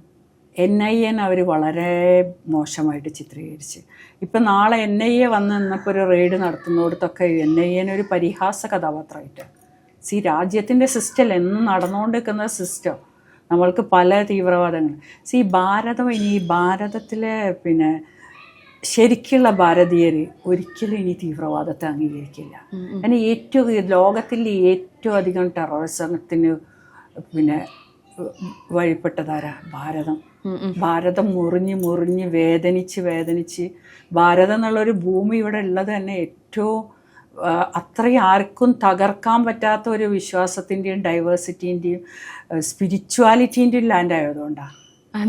N I N അവർ വളരെ മോശമായിട്ട് ചിത്രീകരിച്ച്. ഇപ്പം നാളെ എൻ ഐ എ വന്ന് നിന്നപ്പോൾ ഒരു റെയ്ഡ് നടത്തുന്നിടത്തൊക്കെ എൻ ഐ എൻ ഒരു പരിഹാസ കഥാപാത്രമായിട്ട് സി രാജ്യത്തിന്റെ സിസ്റ്റം എന്നും നടന്നുകൊണ്ടിരിക്കുന്ന സിസ്റ്റം നമ്മൾക്ക് പല തീവ്രവാദങ്ങൾ. സി ഭാരതം ഇനി ഭാരതത്തിലെ പിന്നെ ശരിക്കുള്ള ഭാരതീയർ ഒരിക്കലും ഇനി തീവ്രവാദത്തെ അംഗീകരിക്കില്ല. അങ്ങനെ ഏറ്റവും ലോകത്തിലെ ഏറ്റവും അധികം ടെററിസത്തിന് പിന്നെ വഴിപ്പെട്ടതാരാ? ഭാരതം. ഭാരതം മുറിഞ്ഞ് മുറിഞ്ഞ് വേദനിച്ച് വേദനിച്ച് ഭാരതം എന്നുള്ളൊരു ഭൂമി ഇവിടെ ഉള്ളത് തന്നെ ഏറ്റവും അത്രയും ആർക്കും തകർക്കാൻ പറ്റാത്ത ഒരു വിശ്വാസത്തിന്റെയും ഡൈവേഴ്സിറ്റിന്റെയും സ്പിരിച്വാലിറ്റീന്റെയും ലാൻഡ് ആയതുകൊണ്ടാണ്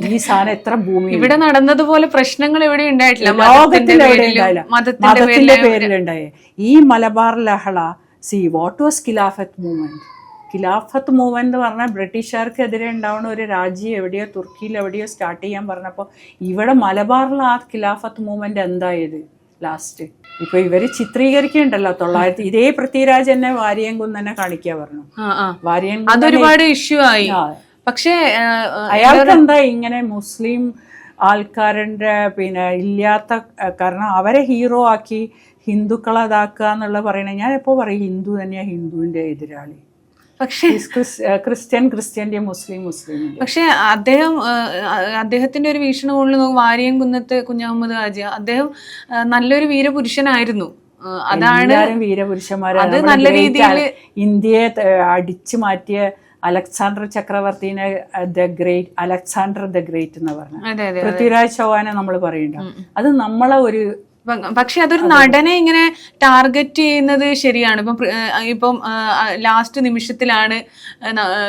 ഈ സാധനം എത്ര ഭൂമി ഇവിടെ നടന്നതുപോലെ പ്രശ്നങ്ങൾ ഇവിടെ ഉണ്ടായിട്ടില്ല. ലോകത്തിൽ എവിടെ ഉണ്ടായില്ല. മതത്തിന്റെ മതത്തിന്റെ പേരിലുണ്ടായേ ഈ മലബാർ ലഹള see what was Khilafat movement Khilafat movement എന്ന് പറഞ്ഞാൽ ബ്രിട്ടീഷുകാർക്കെതിരെ ഉണ്ടാവുന്ന ഒരു രാജ്യം എവിടെയോ തുർക്കിയിൽ എവിടെയോ സ്റ്റാർട്ട് ചെയ്യാൻ പറഞ്ഞപ്പോൾ ഇവിടെ മലബാറിൽ ആ ഖിലാഫത്ത് മൂവ്മെന്റ് എന്തായത് ലാസ്റ്റ് ഇപ്പൊ ഇവർ ചിത്രീകരിക്കണ്ടല്ലോ തൊള്ളായിരത്തി ഇതേ പൃഥ്വിരാജ് എന്നെ വാരിയങ്കുന്ന് തന്നെ കാണിക്കുക പറഞ്ഞു. വാരിയങ്കുന്ന് അതൊരുപാട് ഇഷ്യൂ ആയി. പക്ഷേ ആ, ആ, അയാൾക്ക് എന്താ ഇങ്ങനെ മുസ്ലിം ആൾക്കാരുടെ പിന്നെ ഇല്ലാത്ത കാരണം അവരെ ഹീറോ ആക്കി ഹിന്ദുക്കളെ അതാക്കുക എന്നുള്ള പറയണേ ഞാൻ എപ്പോൾ പറയും ഹിന്ദു തന്നെയാ ഹിന്ദുവിന്റെ എതിരാളി. പക്ഷേ ക്രിസ്ത്യൻ ക്രിസ്ത്യന്റെ മുസ്ലിം മുസ്ലിം പക്ഷേ അദ്ദേഹം അദ്ദേഹത്തിന്റെ ആ, അദ്ദേഹത്തിന്റെ ഒരു വീക്ഷണകോണിൽ നോക്കും വാരിയം കുന്നത്ത് കുഞ്ഞഹമ്മദ് ഹാജി അദ്ദേഹം നല്ലൊരു വീരപുരുഷനായിരുന്നു. അതാണ് വീരപുരുഷന്മാരെ വീരപുരുഷന്മാരാണ്. അത് നല്ല രീതിയിൽ ഇന്ത്യയെ അടിച്ചു മാറ്റിയ Alexander ചക്രവർത്തിനെ the great Alexander the great എന്ന് പറഞ്ഞ പൃഥ്വിരാജ് ചൗഹാനെ നമ്മൾ പറയണ്ട. അത് നമ്മളെ ഒരു പക്ഷെ അതൊരു നടനെ ഇങ്ങനെ ടാർഗറ്റ് ചെയ്യുന്നത് ശരിയാണ്. ഇപ്പം ഇപ്പം ലാസ്റ്റ് നിമിഷത്തിലാണ്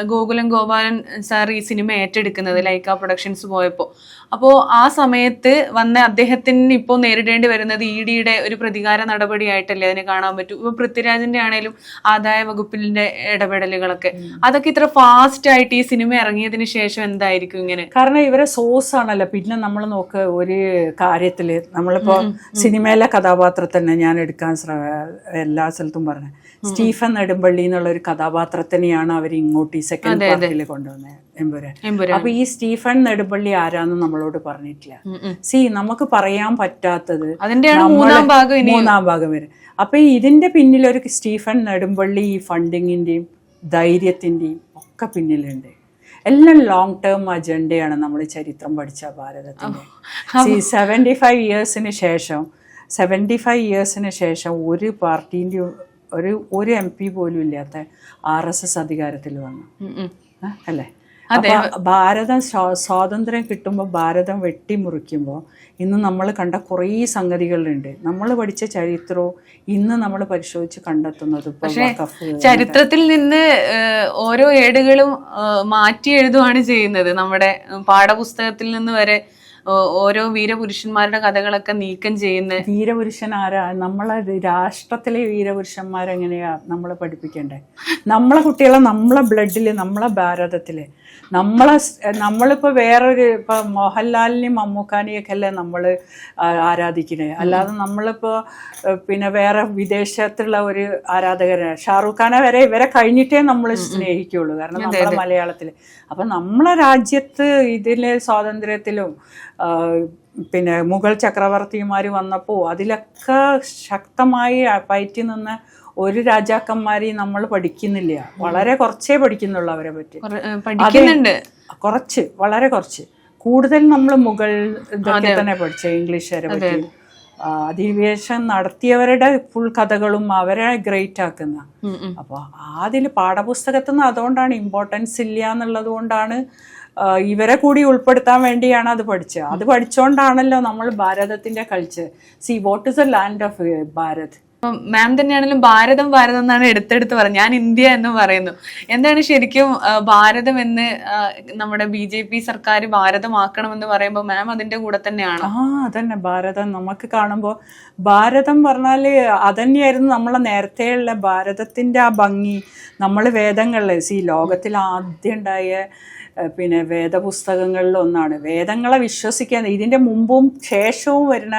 ഗോകുലം ഗോപാലൻ സാർ ഈ സിനിമ ഏറ്റെടുക്കുന്നത് ലൈക്ക പ്രൊഡക്ഷൻസ് പോയപ്പോൾ അപ്പോൾ ആ സമയത്ത് വന്ന അദ്ദേഹത്തിന് ഇപ്പോൾ നേരിടേണ്ടി വരുന്നത് ഇ ഡിയുടെ ഒരു പ്രതികാര നടപടിയായിട്ടല്ലേ അതിനെ കാണാൻ പറ്റൂ? ഇപ്പൊ പൃഥ്വിരാജിന്റെ ആണേലും ആദായ വകുപ്പിന്റെ ഇടപെടലുകളൊക്കെ. അതൊക്കെ ഇത്ര ഫാസ്റ്റ് ആയിട്ട് ഈ സിനിമ ഇറങ്ങിയതിന് ശേഷം എന്തായിരിക്കും ഇങ്ങനെ? കാരണം ഇവരെ സോഴ്സ് ആണല്ലോ. പിന്നെ നമ്മൾ നോക്ക് ഒരു കാര്യത്തിൽ നമ്മളിപ്പോ സിനിമയിലെ കഥാപാത്രത്തിനെ ഞാൻ എടുക്കാൻ ശ്രമ എല്ലാ സ്ഥലത്തും പറഞ്ഞു. സ്റ്റീഫൻ നെടുമ്പള്ളി എന്നുള്ള ഒരു കഥാപാത്രത്തിനെയാണ് അവർ ഇങ്ങോട്ട് ഈ സെക്കൻഡ് പാർട്ടിയിൽ കൊണ്ടുവന്നത്. എമ്പുരാൻ. അപ്പൊ ഈ സ്റ്റീഫൻ നെടുമ്പള്ളി ആരാന്ന് നമ്മളോട് പറഞ്ഞിട്ടില്ല. സി നമുക്ക് പറയാൻ പറ്റാത്തത് മൂന്നാം ഭാഗം മൂന്നാം ഭാഗം വരെ. അപ്പൊ ഇതിന്റെ പിന്നിൽ ഒരു സ്റ്റീഫൻ നെടുമ്പള്ളി ഈ ഫണ്ടിങ്ങിന്റെയും ധൈര്യത്തിന്റെയും ഒക്കെ പിന്നിലുണ്ട്. എല്ലാം ലോങ് ടേം അജണ്ടയാണ് നമ്മൾ ചരിത്രം പഠിച്ച ഭാരതത്തിന്റെ. സി സെവന്റി ഫൈവ് ഇയേഴ്സിന് ശേഷം സെവന്റി ഫൈവ് ഇയേഴ്സിന് ശേഷം ഒരു പാർട്ടീന്റെ ഒരു ഒരു എം പി പോലും ഇല്ലാത്ത ആർ എസ് എസ് അധികാരത്തിൽ വന്നു. അല്ലേ? ഭാരതം സ്വാ- സ്വാതന്ത്ര്യം കിട്ടുമ്പോൾ ഭാരതം വെട്ടിമുറിക്കുമ്പോൾ ഇന്ന് നമ്മൾ കണ്ട കുറേ സംഗതികളുണ്ട്. നമ്മൾ പഠിച്ച ചരിത്രവും ഇന്ന് നമ്മൾ പരിശോധിച്ച് കണ്ടെത്തുന്നത് ചരിത്രത്തിൽ നിന്ന് ഓരോ ഏടുകളും മാറ്റി എഴുതുകയാണ് ചെയ്യുന്നത്. നമ്മുടെ പാഠപുസ്തകത്തിൽ നിന്ന് വരെ ഓരോ വീരപുരുഷന്മാരുടെ കഥകളൊക്കെ നീക്കം ചെയ്യുന്ന വീരപുരുഷൻ ആരാ? നമ്മളെ രാഷ്ട്രത്തിലെ വീരപുരുഷന്മാരെങ്ങനെയാ നമ്മളെ പഠിപ്പിക്കേണ്ടേ? നമ്മളെ കുട്ടികളെ നമ്മളെ ബ്ലഡിൽ നമ്മളെ ഭാരതത്തിൽ. നമ്മളെ നമ്മളിപ്പോൾ നമ്മളിപ്പോ വേറൊരു ഇപ്പം മോഹൻലാലിനെയും മമ്മൂക്കാനെയൊക്കെ അല്ലേ നമ്മൾ ആരാധിക്കണേ? അല്ലാതെ നമ്മളിപ്പോൾ പിന്നെ വേറെ വിദേശത്തുള്ള ഒരു ആരാധകരെ ഷാറൂഖ് ഖാനെ വരെ ഇവരെ കഴിഞ്ഞിട്ടേ നമ്മൾ സ്നേഹിക്കുള്ളൂ. കാരണം നമ്മളെ മലയാളത്തിൽ അപ്പം നമ്മളെ രാജ്യത്ത് ഇതിലെ സ്വാതന്ത്ര്യത്തിലും പിന്നെ മുഗൾ ചക്രവർത്തിമാർ വന്നപ്പോൾ അതിലൊക്കെ ശക്തമായി പയറ്റി നിന്ന ഒരു രാജാക്കന്മാരെയും നമ്മൾ പഠിക്കുന്നില്ല. വളരെ കുറച്ചേ പഠിക്കുന്നുള്ളൂ അവരെ പറ്റി. പഠിക്കുന്നുണ്ട്. കുറച്ച് വളരെ കുറച്ച്. കൂടുതൽ നമ്മൾ മുഗൾ ഇതൊക്കെ തന്നെ പഠിച്ച ഇംഗ്ലീഷുകാരെ പറ്റി. അധിവേശം നടത്തിയവരുടെ ഫുൾ കഥകളും അവരെ ഗ്രേറ്റ് ആക്കുന്ന. അപ്പോൾ അതിൽ പാഠപുസ്തകത്തിൽ നിന്ന് അതുകൊണ്ടാണ് ഇമ്പോർട്ടൻസ് ഇല്ല എന്നുള്ളത് കൊണ്ടാണ് ഇവരെ കൂടി ഉൾപ്പെടുത്താൻ വേണ്ടിയാണ് അത് പഠിച്ചത്. അത് പഠിച്ചുകൊണ്ടാണല്ലോ നമ്മൾ ഭാരതത്തിന്റെ culture see what is a land of Bharat? Ma'am തന്നെയാണെങ്കിലും ഭാരതം ഭാരതം എന്നാണ് എടുത്തെടുത്ത് പറഞ്ഞത് ഞാൻ ഇന്ത്യ എന്ന് പറയുന്നു. എന്താണ് ശരിക്കും ഭാരതം എന്ന് നമ്മുടെ ബി ജെ പി സർക്കാർ ഭാരതമാക്കണമെന്ന് പറയുമ്പോൾ മാം അതിന്റെ കൂടെ തന്നെയാണ്? ആ അതന്നെ. ഭാരതം നമുക്ക് കാണുമ്പോൾ ഭാരതം പറഞ്ഞാൽ അതന്നെയായിരുന്നു നമ്മളെ നേരത്തെയുള്ള ഭാരതത്തിന്റെ ആ ഭംഗി. നമ്മൾ വേദങ്ങളിൽ സി ലോകത്തിൽ ആദ്യം ഉണ്ടായ പിന്നെ വേദപുസ്തകങ്ങളിൽ ഒന്നാണ്. വേദങ്ങളെ വിശ്വസിക്കാൻ ഇതിന്റെ മുമ്പും ശേഷവും വരുന്ന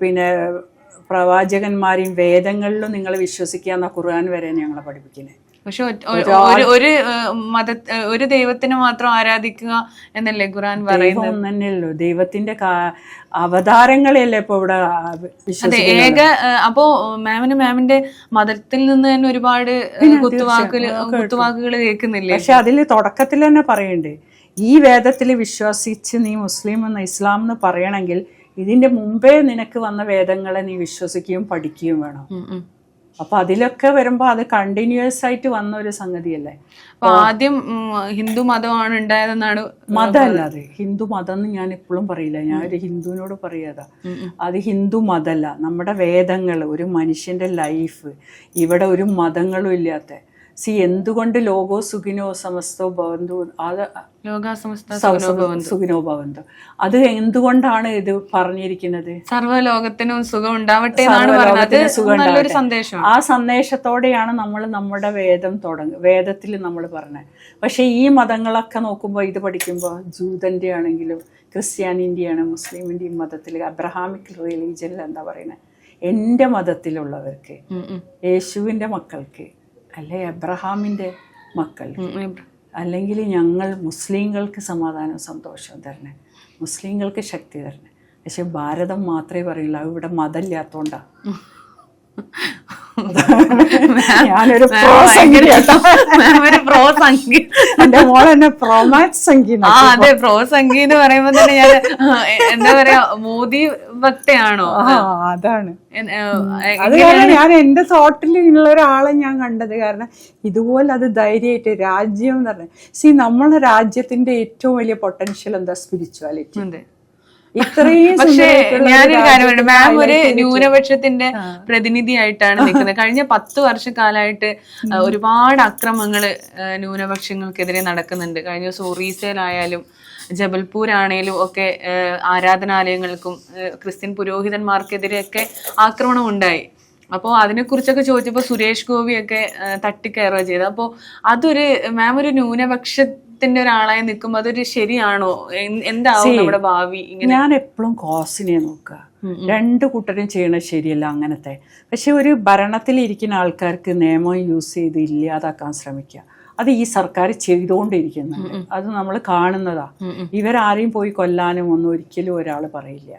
പിന്നെ പ്രവാചകന്മാരെയും വേദങ്ങളിലും നിങ്ങൾ വിശ്വസിക്കുക എന്ന ഖുർആൻ വരെ ഞങ്ങളെ പഠിപ്പിക്കുന്നത് പക്ഷെ ഒരു ഒരു മത ഒരു ദൈവത്തിന് മാത്രം ആരാധിക്കുക എന്നല്ലേ ഖുറാൻ പറയുന്നത്? തന്നെയല്ലോ ദൈവത്തിന്റെ അവതാരങ്ങളെയല്ലേ ഇപ്പൊ ഇവിടെ അതെ ഏക അപ്പോ മാമിന് മാമിന്റെ മതത്തിൽ നിന്ന് തന്നെ ഒരുപാട് കുത്തുവാക്കുകൾ കുത്തുവാക്കുകൾ കേൾക്കുന്നില്ലേ? പക്ഷെ അതിൽ തുടക്കത്തിൽ തന്നെ പറയണ്ടേ ഈ വേദത്തിൽ വിശ്വസിച്ച് നീ മുസ്ലിം എന്ന് ഇസ്ലാം എന്ന് പറയണമെങ്കിൽ ഇതിന്റെ മുമ്പേ നിനക്ക് വന്ന വേദങ്ങളെ നീ വിശ്വസിക്കുകയും പഠിക്കുകയും വേണം. അപ്പൊ അതിലൊക്കെ വരുമ്പോ അത് കണ്ടിന്യൂസ് ആയിട്ട് വന്ന ഒരു സംഗതിയല്ലേ? അപ്പൊ ആദ്യം ഹിന്ദു മതമാണ് ഉണ്ടായതെന്നാണ് മതമല്ല അത്. ഹിന്ദു മതം എന്ന് ഞാൻ എപ്പോഴും പറയില്ല. ഞാൻ ഒരു ഹിന്ദുവിനോട് പറയാതാ. അത് ഹിന്ദു മതമല്ല നമ്മുടെ വേദങ്ങൾ ഒരു മനുഷ്യന്റെ ലൈഫ് ഇവിടെ ഒരു മതങ്ങളും ഇല്ലാത്ത സി എന്തുകൊണ്ട് ലോകോ സുഖിനോ സമസ്തോ ഭവന്തു? അത് സുഖിനോ ഭവന്തു. അത് എന്തുകൊണ്ടാണ് ഇത് പറഞ്ഞിരിക്കുന്നത്? സർവലോകത്തിനും സുഖം ഉണ്ടാവട്ടെ നല്ലൊരു. സന്ദേശം ആ സന്ദേശത്തോടെയാണ് നമ്മൾ നമ്മുടെ വേദം തുടങ്ങ വേദത്തിൽ നമ്മൾ പറഞ്ഞത്. പക്ഷെ ഈ മതങ്ങളൊക്കെ നോക്കുമ്പോൾ ഇത് പഠിക്കുമ്പോൾ ജൂതന്റെ ആണെങ്കിലും ക്രിസ്ത്യാനിന്റെയാണ് മുസ്ലിമിന്റെയും മതത്തിൽ അബ്രഹാമിക് റിലീജിയനിൽ എന്താ പറയുന്നത്? എന്റെ മതത്തിലുള്ളവർക്ക്. യേശുവിന്റെ മക്കൾക്ക് അല്ലെ? എബ്രഹാമിന്റെ മക്കൾ. അല്ലെങ്കിൽ ഞങ്ങൾ മുസ്ലിങ്ങൾക്ക് സമാധാനവും സന്തോഷവും തരണേ. മുസ്ലിങ്ങൾക്ക് ശക്തി തരണേ. പക്ഷെ ഭാരതം മാത്രമേ പറയുള്ളൂ അവിടെ ഇവിടെ മതമില്ലാത്തോണ്ടാ. (laughs) ഞാനൊരു പ്രോ. (laughs) ഒരു പ്രോ സംഖ്യ എന്റെ മോൾ എന്നെ പ്രോമാറ്റ് സംഖ്യ ആ അതെ പ്രോ സംഖ്യ എന്ന് പറയുമ്പോ തന്നെ ഞാൻ എന്താ പറയാ മോദി ഭക്തയാണോ? അതാണ്. അത് കാരണം ഞാൻ എന്റെ തോട്ടിൽ ഉള്ള ഒരാളെ ഞാൻ കണ്ടത് കാരണം ഇതുപോലെ അത് ധൈര്യമായിട്ട് രാജ്യം എന്ന് പറഞ്ഞ. സി നമ്മളെ രാജ്യത്തിന്റെ ഏറ്റവും വലിയ പൊട്ടൻഷ്യൽ എന്താ? സ്പിരിച്വാലിറ്റി ഇത്രയും പക്ഷേ ഞാനൊരു കാര്യം മാം ഒരു ന്യൂനപക്ഷത്തിന്റെ പ്രതിനിധിയായിട്ടാണ് നിൽക്കുന്നത്. കഴിഞ്ഞ പത്ത് വർഷക്കാലമായിട്ട് ഒരുപാട് അക്രമങ്ങൾ ന്യൂനപക്ഷങ്ങൾക്കെതിരെ നടക്കുന്നുണ്ട്. കഴിഞ്ഞ ദിവസം ഒറീസയിലായാലും ജബൽപൂർ ആണേലും ഒക്കെ ആരാധനാലയങ്ങൾക്കും ക്രിസ്ത്യൻ പുരോഹിതന്മാർക്കെതിരെയൊക്കെ ആക്രമണം ഉണ്ടായി. അപ്പോൾ അതിനെക്കുറിച്ചൊക്കെ ചോദിച്ചപ്പോൾ സുരേഷ് ഗോപിയൊക്കെ തട്ടിക്കയറുക ചെയ്തത്. അപ്പോൾ അതൊരു മാം ഒരു ന്യൂനപക്ഷത്തിന്റെ ഒരാളായി നിൽക്കുമ്പോൾ അതൊരു ശരിയാണോ? എന്താവും നമ്മുടെ ഭാവി ഞാൻ എപ്പോഴും കോസിനെ നോക്കുക രണ്ട് കൂട്ടരും ചെയ്യണത് ശരിയല്ല അങ്ങനത്തെ. പക്ഷെ ഒരു ഭരണത്തിൽ ഇരിക്കുന്ന ആൾക്കാർക്ക് നിയമം യൂസ് ചെയ്ത് ഇല്ലാതാക്കാൻ ശ്രമിക്കുക അത് ഈ സർക്കാർ ചെയ്തുകൊണ്ടിരിക്കുന്നുണ്ട്. അത് നമ്മൾ കാണുന്നതാ. ഇവരാരെയും പോയി കൊല്ലാനും ഒന്നും ഒരിക്കലും ഒരാൾ പറയില്ല.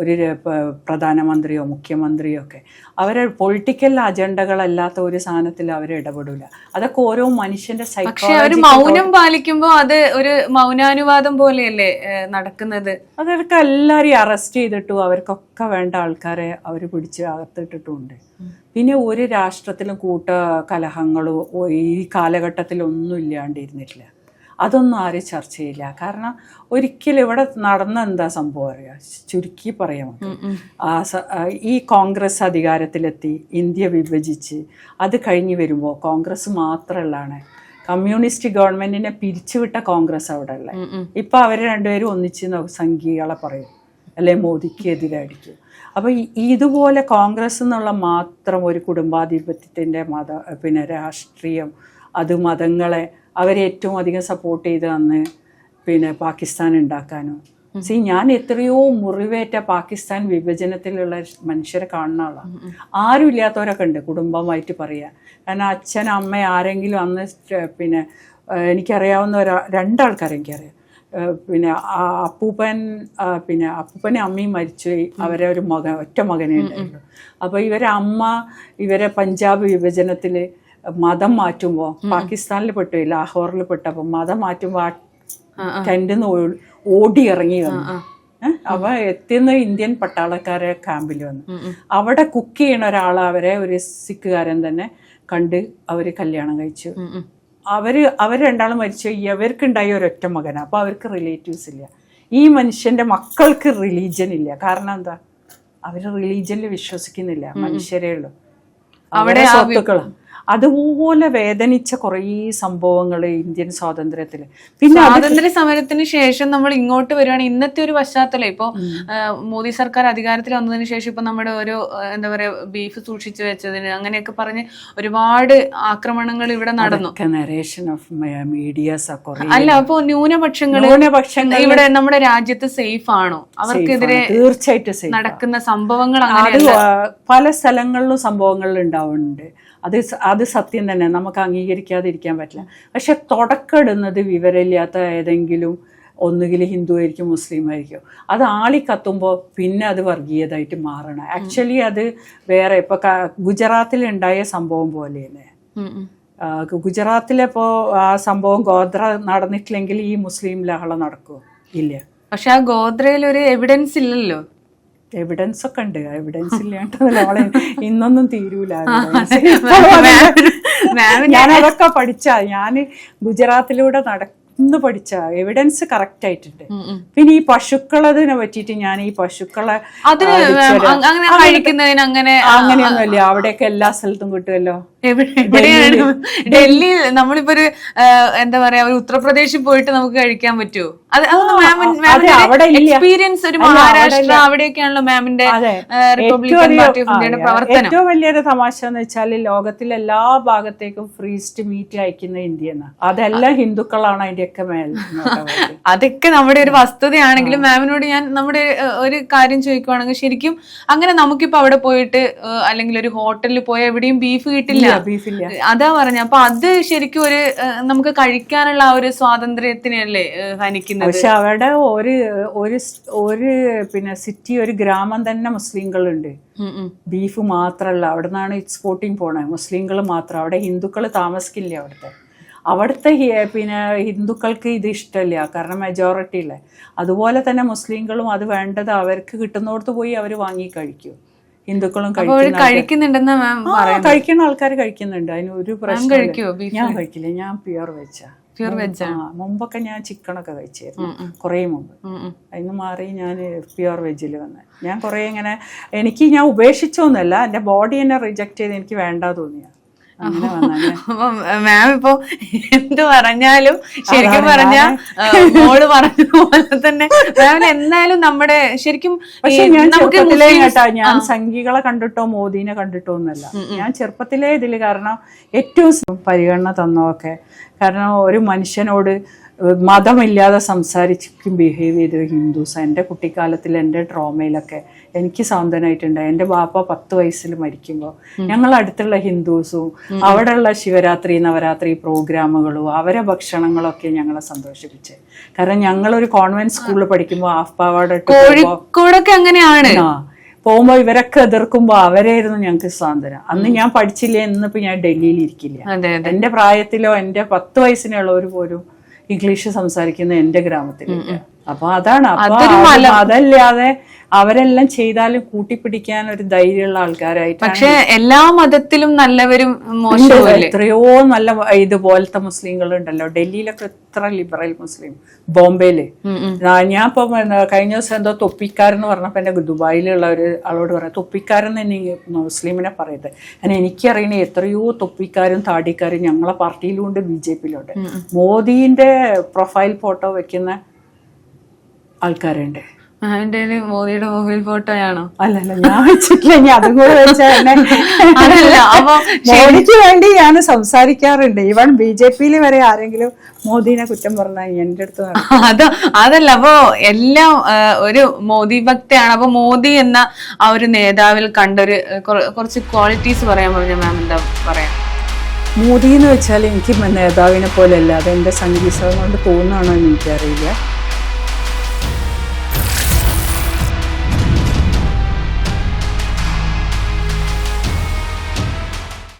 ഒരു പ്രധാനമന്ത്രിയോ മുഖ്യമന്ത്രിയോ ഒക്കെ. അവരെ പൊളിറ്റിക്കൽ അജണ്ടകളല്ലാത്ത ഒരു സാധനത്തിൽ അവർ ഇടപെടില്ല അതൊക്കെ ഓരോ മനുഷ്യന്റെ പക്ഷേ ഒരു മൗനം പാലിക്കുമ്പോൾ അത് ഒരു മൗനാനുവാദം പോലെയല്ലേ നടക്കുന്നത്? അതൊക്കെ എല്ലാവരെയും അറസ്റ്റ് ചെയ്തിട്ടു അവർക്കൊക്കെ വേണ്ട ആൾക്കാരെ അവർ പിടിച്ച് അകത്തിട്ടിട്ടുമുണ്ട് പിന്നെ ഒരു രാഷ്ട്രത്തിലും കൂട്ട കലഹങ്ങളോ ഈ കാലഘട്ടത്തിലൊന്നും ഇല്ലാണ്ടിരുന്നിട്ടില്ല. അതൊന്നും ആരും ചർച്ച ചെയ്യില്ല. കാരണം ഒരിക്കലും ഇവിടെ നടന്ന എന്താ സംഭവം അറിയാം? ചുരുക്കി പറയാം ഈ കോൺഗ്രസ് അധികാരത്തിലെത്തി ഇന്ത്യ വിഭജിച്ച് അത് കഴിഞ്ഞ് വരുമ്പോൾ കോൺഗ്രസ് മാത്രമുള്ളതാണ് കമ്മ്യൂണിസ്റ്റ് ഗവൺമെന്റിനെ പിരിച്ചുവിട്ട കോൺഗ്രസ് അവിടെ അല്ലേ ഇപ്പൊ അവർ രണ്ടുപേരും ഒന്നിച്ച് സംഖ്യകളെ സംഘികളെ പറയും. അല്ലെ മോദിക്ക് എതിരായിരിക്കും. അപ്പൊ ഇതുപോലെ കോൺഗ്രസ് എന്നുള്ള മാത്രം ഒരു കുടുംബാധിപത്യത്തിന്റെ മത പിന്നെ രാഷ്ട്രീയം അത് മതങ്ങളെ അവരെ ഏറ്റവും അധികം സപ്പോർട്ട് ചെയ്ത് അന്ന് പിന്നെ പാകിസ്ഥാൻ ഉണ്ടാക്കാനും. സി ഞാൻ എത്രയോ മുറിവേറ്റ പാകിസ്ഥാൻ വിഭജനത്തിലുള്ള മനുഷ്യരെ കാണുന്ന ആളാണ് ആരും ഇല്ലാത്തവരൊക്കെ ഉണ്ട് കുടുംബമായിട്ട് പറയാ. കാരണം അച്ഛൻ അമ്മ ആരെങ്കിലും അന്ന് പിന്നെ എനിക്കറിയാവുന്ന ഒരാ രണ്ടാൾക്കാരെ എനിക്കറിയാം. പിന്നെ അപ്പൂപ്പൻ പിന്നെ അപ്പൂപ്പനെ അമ്മയും മരിച്ചു അവരെ ഒരു മകൻ ഒറ്റ മകനെ ഉണ്ടായിരുന്നു. അപ്പോൾ ഇവരെ അമ്മ ഇവരെ പഞ്ചാബ് വിഭജനത്തിൽ മതം മാറ്റുമ്പോൾ പാകിസ്ഥാനിൽ പെട്ടു ലാഹോറിൽ പെട്ടപ്പോൾ മതം മാറ്റുമ്പോൾ ആ ടെന്റിൽ നിന്ന് ഓടി ഇറങ്ങി വന്നു. അവ എത്തുന്ന ഇന്ത്യൻ പട്ടാളക്കാരെ ക്യാമ്പിൽ വന്നു. അവിടെ കുക്ക് ചെയ്യണ ഒരാൾ അവരെ ഒരു സിഖുകാരൻ തന്നെ കണ്ട് അവർ കല്യാണം കഴിച്ചു. അവർ അവർ രണ്ടാളും മരിച്ചു. ഇവർക്കുണ്ടായ ഒരൊറ്റ മകനാണ് അപ്പൊ അവർക്ക് റിലേറ്റീവ്സ് ഇല്ല. ഈ മനുഷ്യന്റെ മക്കൾക്ക് റിലീജിയൻ ഇല്ല. കാരണം എന്താ? അവർ റിലീജിയനിൽ വിശ്വസിക്കുന്നില്ല. മനുഷ്യരേ ഉള്ളൂ. അവിടെ സ്വത്തുക്കൾ അതുപോലെ വേദനിച്ച കുറേ സംഭവങ്ങൾ ഇന്ത്യൻ സ്വാതന്ത്ര്യത്തിൽ പിന്നെ സ്വാതന്ത്ര്യ സമരത്തിന് ശേഷം നമ്മൾ ഇങ്ങോട്ട് വരുവാണെങ്കിൽ ഇന്നത്തെ ഒരു പശ്ചാത്തലം. ഇപ്പോ മോദി സർക്കാർ അധികാരത്തിൽ വന്നതിന് ശേഷം ഇപ്പൊ നമ്മുടെ ഒരു എന്താ പറയാ ബീഫ് സൂക്ഷിച്ചു വെച്ചതിന് അങ്ങനെയൊക്കെ പറഞ്ഞ് ഒരുപാട് ആക്രമണങ്ങൾ ഇവിടെ നടന്നു. നരേഷൻ ഓഫ് മീഡിയാസ് അല്ല അപ്പോ ന്യൂനപക്ഷങ്ങൾ ന്യൂനപക്ഷങ്ങൾ ഇവിടെ നമ്മുടെ രാജ്യത്ത് സേഫ് ആണോ അവർക്കെതിരെ തീർച്ചയായിട്ടും നടക്കുന്ന സംഭവങ്ങൾ പല സ്ഥലങ്ങളിലും സംഭവങ്ങൾ ഉണ്ടാവുന്നുണ്ട്. അത് അത് സത്യം തന്നെ. നമുക്ക് അംഗീകരിക്കാതിരിക്കാൻ പറ്റില്ല. പക്ഷെ തുടക്കമിടുന്നത് വിവരമില്ലാത്ത ഏതെങ്കിലും ഒന്നുകിൽ ഹിന്ദു ആയിരിക്കും മുസ്ലിം ആയിരിക്കും. അത് ആളി കത്തുമ്പോൾ പിന്നെ അത് വർഗീയതായിട്ട് മാറണം. ആക്ച്വലി അത് വേറെ. ഇപ്പൊ ഗുജറാത്തിൽ ഉണ്ടായ സംഭവം പോലെ തന്നെ ഇപ്പോ ഉം. ആ, സംഭവം ഗോത്ര നടന്നിട്ടില്ലെങ്കിൽ ഈ മുസ്ലിം ലഹള നടക്കുമോ ഇല്ല. പക്ഷെ ആ ഗോത്രയിൽ ഒരു എവിഡൻസ് ഇല്ലല്ലോ. എവിഡൻസ് ഒക്കെ ഉണ്ട്. എവിഡൻസ് ഇല്ലാണ്ടല്ല ഇന്നൊന്നും തീരൂല. ഞാൻ അതൊക്കെ പഠിച്ച. ഞാൻ ഗുജറാത്തിലൂടെ നടന്ന് പഠിച്ച. എവിഡൻസ് കറക്റ്റ് ആയിട്ടുണ്ട്. പിന്നെ ഈ പശുക്കളതിനെ പറ്റിയിട്ട് ഞാൻ ഈ പശുക്കളെ അങ്ങനെയൊന്നുമില്ല അവിടെയൊക്കെ എല്ലാ സ്ഥലത്തും കിട്ടുമല്ലോ എവിടെയാണ്? ഡൽഹിയിൽ നമ്മളിപ്പോ ഒരു എന്താ പറയാ ഒരു ഉത്തർപ്രദേശിൽ പോയിട്ട് നമുക്ക് കഴിക്കാൻ പറ്റുമോ അത് അതൊന്നും. എക്സ്പീരിയൻസ് ഒരു മഹാരാഷ്ട്ര. അവിടെയൊക്കെയാണല്ലോ മാമിന്റെ റിപ്പബ്ലിക് റിപ്പബ്ലിക്കൻ പാർട്ടി ഓഫ് ഇന്ത്യയുടെ പ്രവർത്തനം. ഏറ്റവും വലിയൊരു തമാശ എന്ന് വെച്ചാൽ ലോകത്തിലെ എല്ലാ ഭാഗത്തേക്കും ഫ്രീസ്റ്റ് മീറ്റ് അയക്കുന്ന ഇന്ത്യ അതെല്ലാം ഹിന്ദുക്കളാണ് അതിന്റെയൊക്കെ മേൽ (laughs) അതൊക്കെ നമ്മുടെ ഒരു വസ്തുതയാണെങ്കിലും മാമിനോട് ഞാൻ നമ്മുടെ ഒരു കാര്യം ചോദിക്കുവാണെങ്കിൽ ശരിക്കും അങ്ങനെ നമുക്കിപ്പോ അവിടെ പോയിട്ട് അല്ലെങ്കിൽ ഒരു ഹോട്ടലിൽ പോയാൽ എവിടെയും ബീഫ് കിട്ടില്ല. ബീഫില്ല. അതാ പറഞ്ഞ. അപ്പൊ അത് ശരിക്കും ഒരു നമുക്ക് കഴിക്കാനുള്ള ആ ഒരു സ്വാതന്ത്ര്യത്തിനല്ലേ ഹനിക്കുന്നത്? പക്ഷെ അവിടെ ഒരു ഒരു ഒരു പിന്നെ സിറ്റി ഒരു ഗ്രാമം തന്നെ മുസ്ലിങ്ങളുണ്ട്. ബീഫ് മാത്രല്ല. അവിടെ നിന്നാണ് എക്സ്പോർട്ടിങ് പോണത് മുസ്ലിങ്ങൾ മാത്രം. അവിടെ ഹിന്ദുക്കൾ താമസിക്കില്ല അവിടുത്തെ. അവിടുത്തെ പിന്നെ ഹിന്ദുക്കൾക്ക് ഇത് ഇഷ്ടമല്ല കാരണം മെജോറിറ്റി ഇല്ലേ അതുപോലെ തന്നെ മുസ്ലിങ്ങളും അത് വേണ്ടത് അവർക്ക് കിട്ടുന്നിടത്ത് പോയി അവർ വാങ്ങി കഴിക്കും. ഹിന്ദുക്കളും കഴിക്കുന്നുണ്ടെന്ന് മാം കഴിക്കുന്ന ആൾക്കാർ കഴിക്കുന്നുണ്ട്. അതിന് ഒരു പ്രശ്നം ഞാൻ കഴിക്കില്ല. ഞാൻ പ്യുവർ വെച്ച പ്യൂർ വെജ്? മുമ്പൊക്കെ ഞാൻ ചിക്കനൊക്കെ കഴിച്ചായിരുന്നു. കുറേ മുമ്പ്. അതിന് മാറി ഞാൻ പ്യുർ വെജിൽ വന്ന്. ഞാൻ കുറേ ഇങ്ങനെ എനിക്ക് ഞാൻ ഉപേക്ഷിച്ചൊന്നുമല്ല. എന്റെ ബോഡി എന്നെ റിജക്റ്റ് ചെയ്ത് എനിക്ക് വേണ്ട തോന്നിയാണ് അപ്പം മാം ഇപ്പോ എന്ത് പറഞ്ഞാലും ശരിക്കും പറഞ്ഞ മോൾ പറഞ്ഞ പോലെ തന്നെ. മാമിന് എന്തായാലും നമ്മുടെ ശരിക്കും നമുക്ക് കേട്ടാ ഞാൻ സംഘികളെ കണ്ടിട്ടോ മോദീനെ കണ്ടിട്ടോ ഒന്നല്ല ഞാൻ ചെറുപ്പത്തിലേ ഇതിൽ കാരണം ഏറ്റവും പരിഗണന തന്നതൊക്കെ. കാരണം ഒരു മനുഷ്യനോട് മതമില്ലാതെ സംസാരിച്ചും ബിഹേവ് ചെയ്ത ഹിന്ദുസ്. എന്റെ കുട്ടിക്കാലത്തിൽ എന്റെ ട്രോമയിലൊക്കെ എനിക്ക് സാന്ത്വനായിട്ടുണ്ട് എന്റെ ബാപ്പ പത്ത് വയസ്സിൽ മരിക്കുമ്പോൾ ഞങ്ങൾ അടുത്തുള്ള ഹിന്ദുസും അവിടെയുള്ള ശിവരാത്രി നവരാത്രി പ്രോഗ്രാമുകളും അവരെ ഭക്ഷണങ്ങളൊക്കെ ഞങ്ങളെ സന്തോഷിപ്പിച്ചത് കാരണം ഞങ്ങളൊരു കോൺവെന്റ് സ്കൂളിൽ പഠിക്കുമ്പോൾ ഹാഫ് പാവാട പോകുമ്പോൾ കോഴിക്കോടൊക്കെ അങ്ങനെയാണ്. പോകുമ്പോൾ പോകുമ്പോ ഇവരൊക്കെ എതിർക്കുമ്പോൾ അവരായിരുന്നു ഞങ്ങൾക്ക് സ്വാതന്ത്ര്യം. അന്ന് ഞാൻ പഠിച്ചില്ലേ എന്നിപ്പോ ഞാൻ ഡൽഹിയിൽ ഇരിക്കില്ല. എന്റെ പ്രായത്തിലോ എന്റെ പത്ത് വയസ്സിനുള്ളവർ പോലും ഇംഗ്ലീഷ് സംസാരിക്കുന്ന എന്റെ ഗ്രാമത്തിലില്ല അപ്പൊ അതാണ് അതല്ലാതെ അവരെല്ലാം ചെയ്താലും കൂട്ടിപ്പിടിക്കാൻ ഒരു ധൈര്യമുള്ള ആൾക്കാരായിട്ട് പക്ഷെ എല്ലാ മതത്തിലും നല്ലവരും മോശവും എത്രയോ നല്ല ഇതുപോലത്തെ മുസ്ലിങ്ങൾ ഉണ്ടല്ലോ ഡൽഹിയിലൊക്കെ എത്ര ലിബറൽ മുസ്ലിം. ബോംബെയിൽ. ഞാൻ ഇപ്പൊ കഴിഞ്ഞ ദിവസം എന്തോ തൊപ്പിക്കാരെന്ന് പറഞ്ഞപ്പോ എന്റെ ദുബായിലുള്ള ഒരു ആളോട് പറയാം തൊപ്പിക്കാരൻ തന്നെ മുസ്ലിമിനെ പറയുന്നത് അങ്ങനെ എനിക്കറിയണ എത്രയോ തൊപ്പിക്കാരും താടിക്കാരും ഞങ്ങളെ പാർട്ടിയിലുണ്ട് ബി ജെ പിയിലുണ്ട്. മോദിന്റെ പ്രൊഫൈൽ ഫോട്ടോ വെക്കുന്ന ആൾക്കാരുണ്ട്. മാമിന്റെ മോദിയുടെ മൊബൈൽ ഫോട്ടോയാണോ? അല്ലല്ല ഞാൻ വെച്ചിട്ടില്ല ഞാൻ അതും കൂടെ അപ്പൊ മോദിക്ക് വേണ്ടി ഞാൻ സംസാരിക്കാറുണ്ട്. ഇവൺ ബി ജെ പിയിൽ വരെ ആരെങ്കിലും മോദിനെ കുറ്റം പറഞ്ഞാൽ എന്റെ അടുത്ത്. അത് അതല്ല അപ്പോ എല്ലാം ഒരു മോദി ഭക്തയാണ്. അപ്പൊ മോദി എന്ന ആ ഒരു നേതാവിൽ കണ്ടൊരു കുറച്ച് ക്വാളിറ്റീസ് പറയാൻ പറഞ്ഞ മാം എന്താ പറയാ? മോദി എന്ന് വെച്ചാൽ എനിക്ക് നേതാവിനെ പോലെ അല്ല അത് എന്റെ സംഗീതം കൊണ്ട് തോന്നുകയാണോ എന്ന് എനിക്കറിയില്ല.